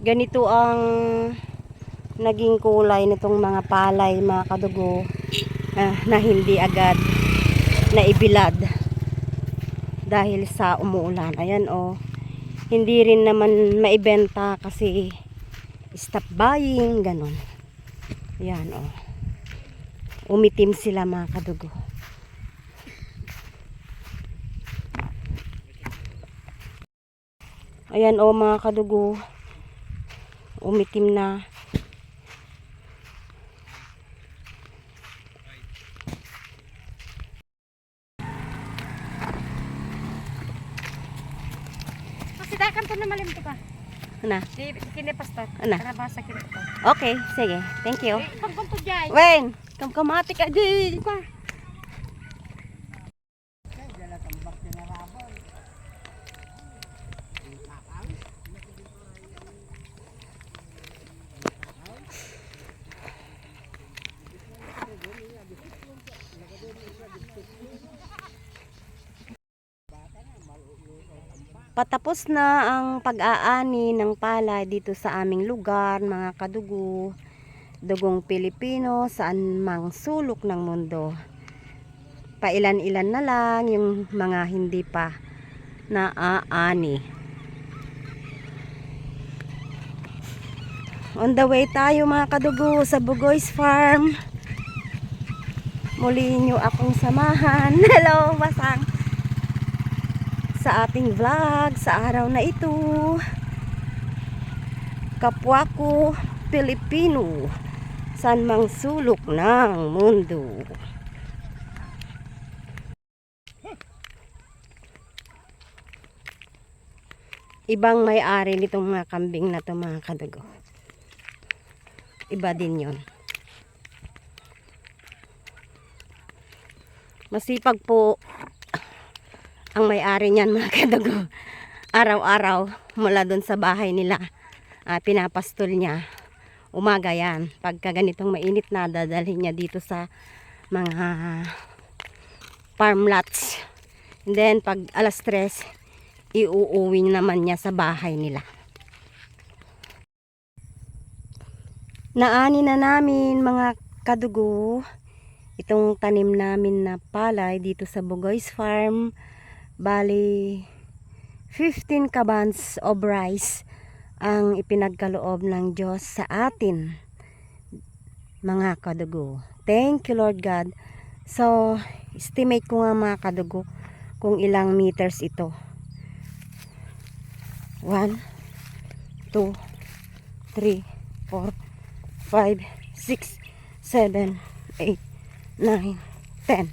ganito ang naging kulay nitong mga palay mga kadugo ah, na hindi agad naibilad dahil sa umuulan. Ayan oh. Hindi rin naman maibenta kasi stop buying ganon ayan oh. Umitim sila mga kadugo. Ayan oh mga kadugo umitim na Kasi dakan po na malimto ka. na Di kini pastor. Ano? Karabasa kini to. okay sige thank you Eh, jay. Wen, kam kamati ka di ka. Patapos na ang pag-aani ng palay dito sa aming lugar, mga kadugo dugong Pilipino saan mang sulok ng mundo. Pailan-ilan na lang yung mga hindi pa naaani. On the way tayo mga kadugo sa Bugoy's Farm. Muli nyo akong samahan. Hello, Basang. Sa ating vlog sa araw na ito. Kapwa ko Pilipino saan mang sulok ng mundo. Ibang may-ari nitong mga kambing na to mga kadugo. Iba din yon. Masipag po ang may-ari niyan mga kadugo. Araw-araw mula doon sa bahay nila. ah, pinapastol niya umaga yan. Pagka ganitong mainit na, dadalhin niya dito sa mga farm lots. And then, pag alas tres, iuuwi naman niya sa bahay nila. Naani na namin mga kadugo itong tanim namin na palay dito sa Bugoy's Farm. Bali, 15 kabans of rice ang ipinagkaloob ng Diyos sa atin mga kadugo. Thank you Lord God. So, estimate ko nga mga kadugo kung ilang meters ito. 1, 2, 3, 4, 5, 6, 7, 8, 9, 10,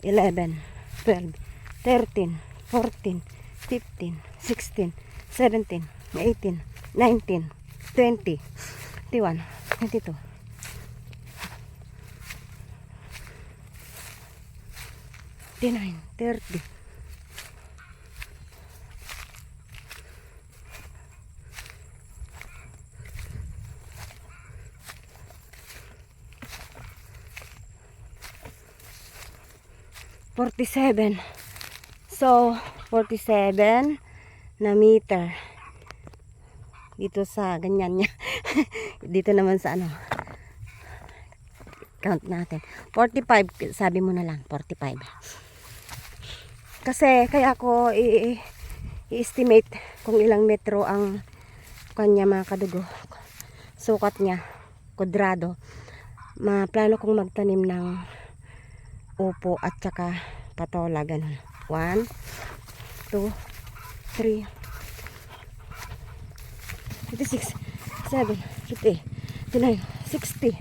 11, 12, 13, 14, 15, 16, 17, 18, 19, 20, 21, 22. Twenty-nine, thirty. Forty-seven. So, forty-seven na meter dito sa ganyan niya. dito naman sa ano. Count natin. 45, sabi mo na lang, 45. Kasi kaya ako i-estimate kung ilang metro ang kanya mga kadugo. Sukat niya, kudrado. Ma plano kong magtanim ng upo at saka patola ganun. 1 2 3 56, 7, 50, 59, 60.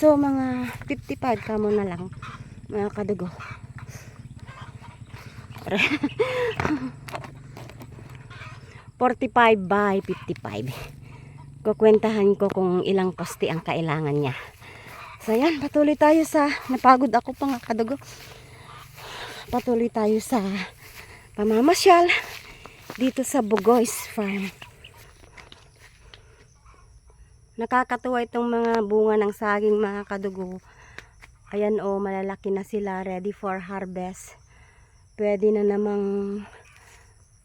So, mga 55 kamo na lang, mga kadugo. Forty-five by 55. Kukwentahan ko kung ilang poste ang kailangan niya. So, yan. Patuloy tayo sa... Napagod ako pa nga kadugo. Patuloy tayo sa pamamasyal dito sa Bugoy's Farm. Nakakatuwa itong mga bunga ng saging mga kadugo. Ayan o, malalaki na sila, ready for harvest. Pwede na namang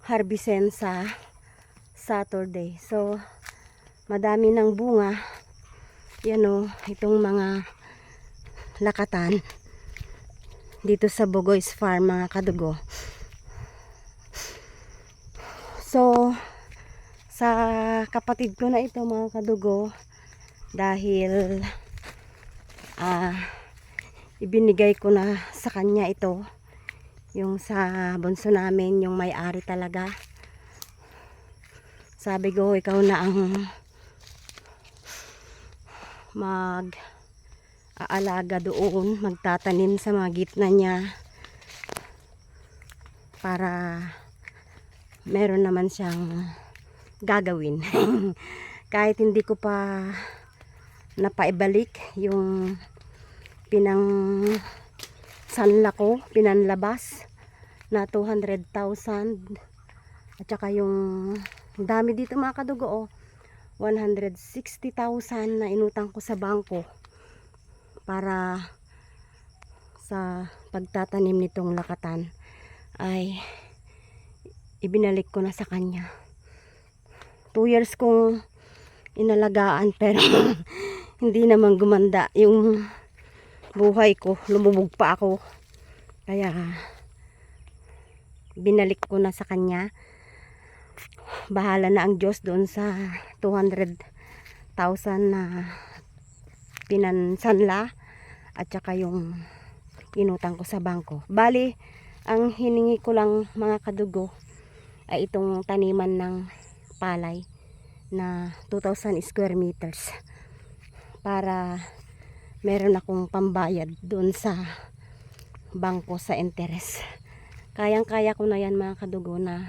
harbisen sa Saturday. So, madami ng bunga. Yan o, itong mga lakatan dito sa Bugoy's Farm mga kadugo. So, sa kapatid ko na ito mga kadugo, dahil ah ibinigay ko na sa kanya ito, yung sa bunso namin, yung may-ari talaga. Sabi ko, ikaw na ang mag aalaga doon, magtatanim sa mga gitna niya para meron naman siyang gagawin. Kahit hindi ko pa napaibalik yung pinang sanla ko, pinanlabas na 200,000 at saka yung dami dito mga kadugo oh, 160,000 na inutang ko sa bangko para sa pagtatanim nitong lakatan ay ibinalik ko na sa kanya. Two years kong inalagaan pero hindi naman gumanda yung buhay ko. Lumubog pa ako. Kaya binalik ko na sa kanya. Bahala na ang Diyos doon sa 200,000 na pinansanla at saka yung inutang ko sa bangko. Bali, ang hiningi ko lang mga kadugo ay itong taniman ng palay na 2,000 square meters para meron akong pambayad doon sa bangko sa interest. Kayang-kaya ko na yan mga kadugo na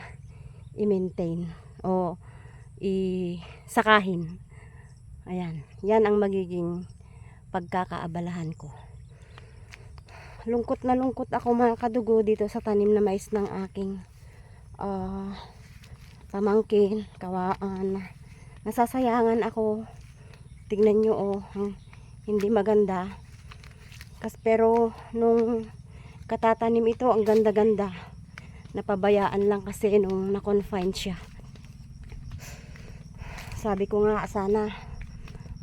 i-maintain o i-sakahin. Ayan, yan ang magiging pagkakaabalahan ko. Lungkot na lungkot ako mga kadugo dito sa tanim na mais ng aking ah, pamangkin, kawaan. Nasasayangan ako. Tignan nyo oh, hindi maganda. Kas pero nung katatanim ito, ang ganda-ganda. Napabayaan lang kasi nung na-confine siya. Sabi ko nga sana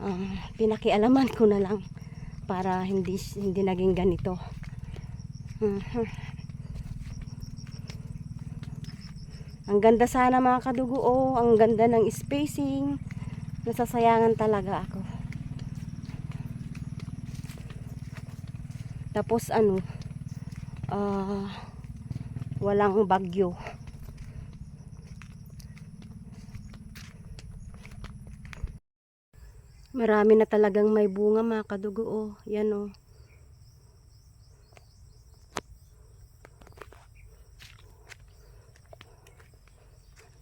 ah, pinakialaman ko na lang para hindi hindi naging ganito. Mhm. Ang ganda sana mga kadugo, oh, ang ganda ng spacing. Nasasayangan talaga ako. Tapos ano, ah, walang bagyo. Marami na talagang may bunga mga kadugo, oh. Yan, oh.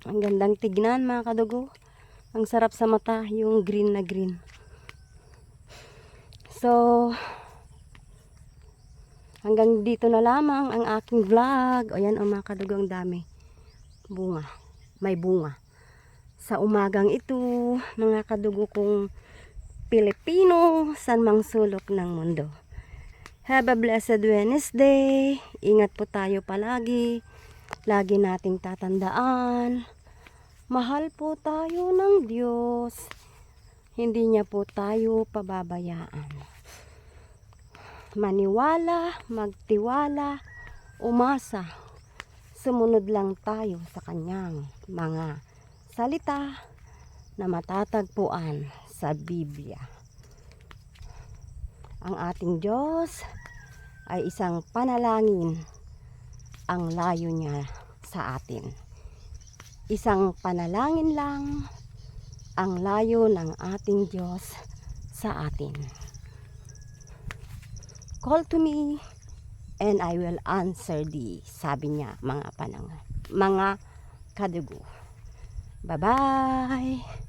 Ang gandang tignan mga kadugo. Ang sarap sa mata yung green na green. So, hanggang dito na lamang ang aking vlog. O yan o mga kadugo ang dami. Bunga. May bunga. Sa umagang ito, mga kadugo kong Pilipino, san mang sulok ng mundo. Have a blessed Wednesday. Ingat po tayo palagi. Lagi nating tatandaan. Mahal po tayo ng Diyos. Hindi niya po tayo pababayaan. Maniwala, magtiwala, umasa. Sumunod lang tayo sa kanyang mga salita na matatagpuan sa Biblia. Ang ating Diyos ay isang panalangin ang layo niya sa atin. Isang panalangin lang ang layo ng ating Diyos sa atin. Call to me and I will answer thee, sabi niya mga panang mga kadugo. Bye-bye.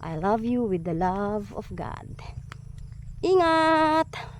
I love you with the love of God. Ingat!